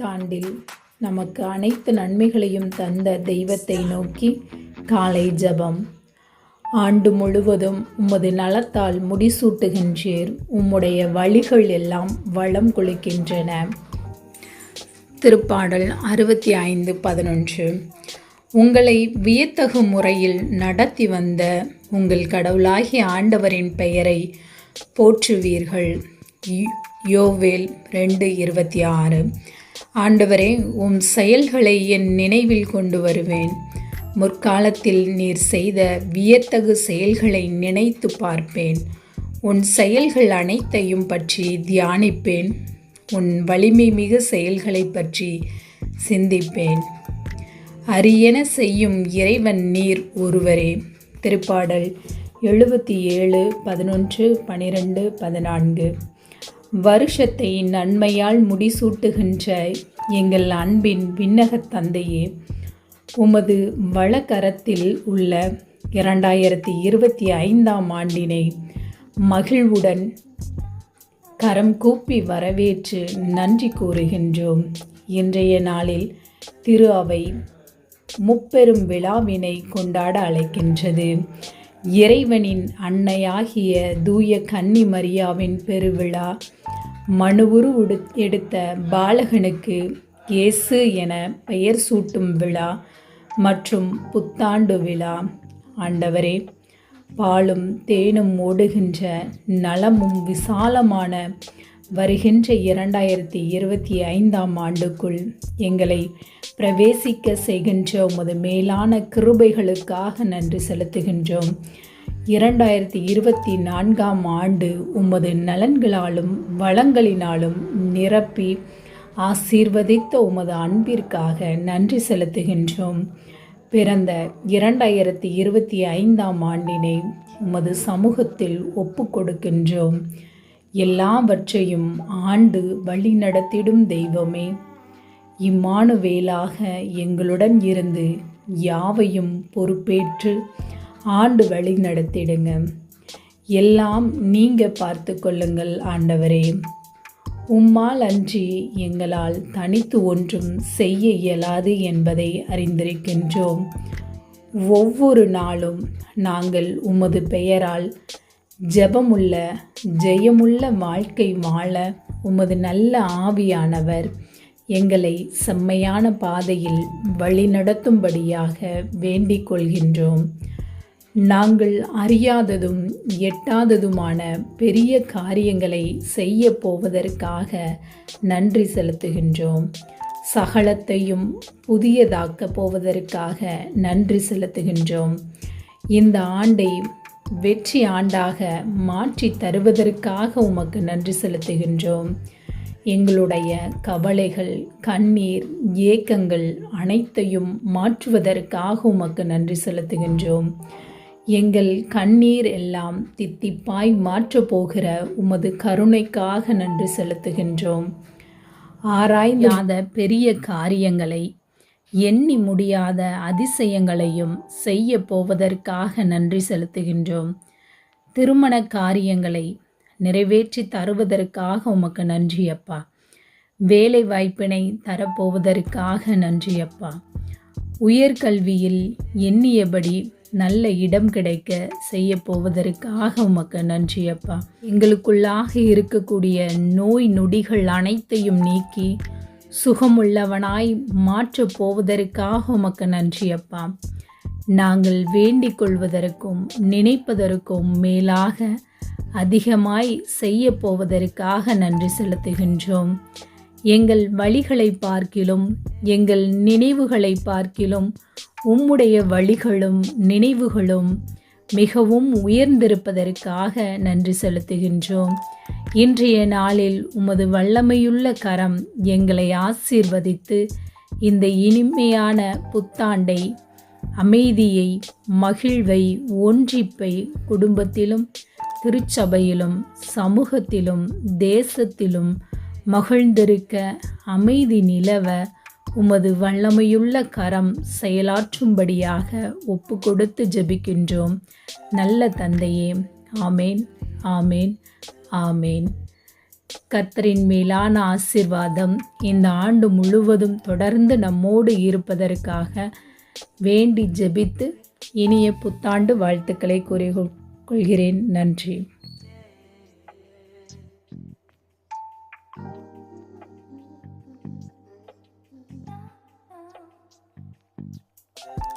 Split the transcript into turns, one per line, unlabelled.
ஆண்டில் நமக்கு அனைத்து நன்மைகளையும் தந்த தெய்வத்தை நோக்கி காலை ஜபம். ஆண்டு முழுவதும் உமது நலத்தால் முடிசூட்டுகின்றீர். உம்முடைய வழிகள் எல்லாம் வளம் கொளுக்கின்றன திருப்பாடல் அறுபத்தி ஐந்து பதினொன்று. உங்களை வியத்தகு முறையில் நடத்தி வந்த உங்கள் கடவுளாகிய ஆண்டவரின் பெயரை போற்றுவீர்கள். யோவேல் ரெண்டு இருபத்தி ஆறு. ஆண்டவரே உம் செயல்களை என் நினைவில் கொண்டு வருவேன். முற்காலத்தில் நீர் செய்த வியத்தகு செயல்களை நினைத்து பார்ப்பேன். உன் செயல்கள் அனைத்தையும் பற்றி தியானிப்பேன். உன் வலிமை மிகு செயல்களை பற்றி சிந்திப்பேன். அரியன செய்யும் இறைவன் நீர் ஒருவரே. திருப்பாடல் எழுபத்தி ஏழு பதினொன்று பனிரெண்டு பதினான்கு. வருஷத்தை நன்மையால் முடிசூட்டுகின்ற எங்கள் அன்பின் விண்ணகத் தந்தையே உமது வளக்கரத்தில் உள்ள இரண்டாயிரத்தி இருபத்தி ஐந்தாம் ஆண்டினை மகிழ்வுடன் கரம் கூப்பி வரவேற்று நன்றி கூறுகின்றோம். இன்றைய நாளில் திரு அவை முப்பெரும் விழாவினை கொண்டாட அழைக்கின்றது. இறைவனின் அன்னையாகிய தூய கன்னி மரியாவின் பெருவிழா மனுவுரு உடு எடுத்த பாலகனுக்கு இயேசு என பெயர் சூட்டும் விழா மற்றும் புத்தாண்டு விழா. ஆண்டவரே பாலும் தேனும் ஓடுகின்ற நலமும் விசாலமான வருகின்ற இரண்டாயிரத்தி இருபத்தி ஐந்தாம் ஆண்டுக்குள் எங்களை பிரவேசிக்க செய்கின்ற உமது மேலான கிருபைகளுக்காக நன்றி செலுத்துகின்றோம். இரண்டாயிரத்தி இருபத்தி நான்காம் ஆண்டு உமது நலன்களாலும் வளங்களினாலும் நிரப்பி ஆசீர்வதித்த உமது அன்பிற்காக நன்றி செலுத்துகின்றோம். பிறந்த இரண்டாயிரத்தி இருபத்தி ஐந்தாம் ஆண்டினை உமது சமூகத்தில் ஒப்பு கொடுக்கின்றோம் எல்லாவற்றையும் ஆண்டு வழி நடத்திடும் தெய்வமே. இம்மானுவேலாக எங்களுடன் இருந்து யாவையும் பொறுப்பேற்று ஆண்டு வழி நடத்திடுங்க. எல்லாம் நீங்கள் பார்த்து கொள்ளுங்கள் ஆண்டவரே. உம்மால் அன்றி எங்களால் தனித்து ஒன்றும் செய்ய இயலாது என்பதை அறிந்திருக்கின்றோம். ஒவ்வொரு நாளும் நாங்கள் உமது பெயரால் ஜெபமுள்ள ஜெயமுள்ள வாழ்க்கை வாழ உமது நல்ல ஆவியானவர் எங்களை செம்மையான பாதையில் வழிநடத்தும்படியாக வேண்டிக் கொள்கின்றோம். நாங்கள் அறியாததும் எட்டாததுமான பெரிய காரியங்களை செய்ய போவதற்காக நன்றி செலுத்துகின்றோம். சகலத்தையும் புதியதாக்கப் போவதற்காக நன்றி செலுத்துகின்றோம். இந்த ஆண்டை வெற்றி ஆண்டாக மாற்றி தருவதற்காக உமக்கு நன்றி செலுத்துகின்றோம். எங்களுடைய கவலைகள் கண்ணீர் ஏக்கங்கள் அனைத்தையும் மாற்றுவதற்காக உமக்கு நன்றி செலுத்துகின்றோம். எங்கள் கண்ணீர் எல்லாம் தித்திப்பாய் மாற்றப் போகிற உமது கருணைக்காக நன்றி செலுத்துகின்றோம். ஆராய்ந்தாத பெரிய காரியங்களை எண்ணி முடியாத அதிசயங்களையும் செய்ய போவதற்காக நன்றி செலுத்துகின்றோம். திருமண காரியங்களை நிறைவேற்றி தருவதற்காக உமக்கு நன்றி அப்பா. வேலை வாய்ப்பினை தரப்போவதற்காக நன்றி அப்பா. உயர்கல்வியில் எண்ணியபடி நல்ல இடம் கிடைக்க செய்ய போவதற்காக உமக்கு நன்றி அப்பா. எங்களுக்குள்ளாக இருக்கக்கூடிய நோய் நொடிகள் அனைத்தையும் நீக்கி சுகமுள்ளவனாய் மாற்றப் போவதற்காக உமக்கு நன்றி அப்பா. நாங்கள் வேண்டிக் கொள்வதற்கும் நினைப்பதற்கும் மேலாக அதிகமாய் செய்ய போவதற்காக நன்றி செலுத்துகின்றோம். எங்கள் வழிகளை பார்க்கிலும் எங்கள் நினைவுகளை பார்க்கிலும் உம்முடைய வழிகளும் நினைவுகளும் மிகவும் உயர்ந்திருப்பதற்காக நன்றி செலுத்துகின்றோம். இன்றைய நாளில் உமது வல்லமையுள்ள கரம் எங்களை ஆசீர்வதித்து இந்த இனிமையான புத்தாண்டை அமைதியை மகிழ்வை ஒன்றிப்பை குடும்பத்திலும் திருச்சபையிலும் சமூகத்திலும் தேசத்திலும் மகிழ்ந்திருக்க அமைதி நிலவ உமது வல்லமையுள்ள கரம் செயலாற்றும்படியாக ஒப்பு கொடுத்து ஜெபிக்கின்றோம். நல்ல தந்தையே ஆமேன் ஆமேன் ஆமேன். கர்த்தரின் மேலான ஆசிர்வாதம் இந்த ஆண்டு முழுவதும் தொடர்ந்து நம்மோடு இருப்பதற்காக வேண்டி ஜெபித்து இனிய புத்தாண்டு வாழ்த்துக்களை கூறிக்கொள்கிறேன் நன்றி.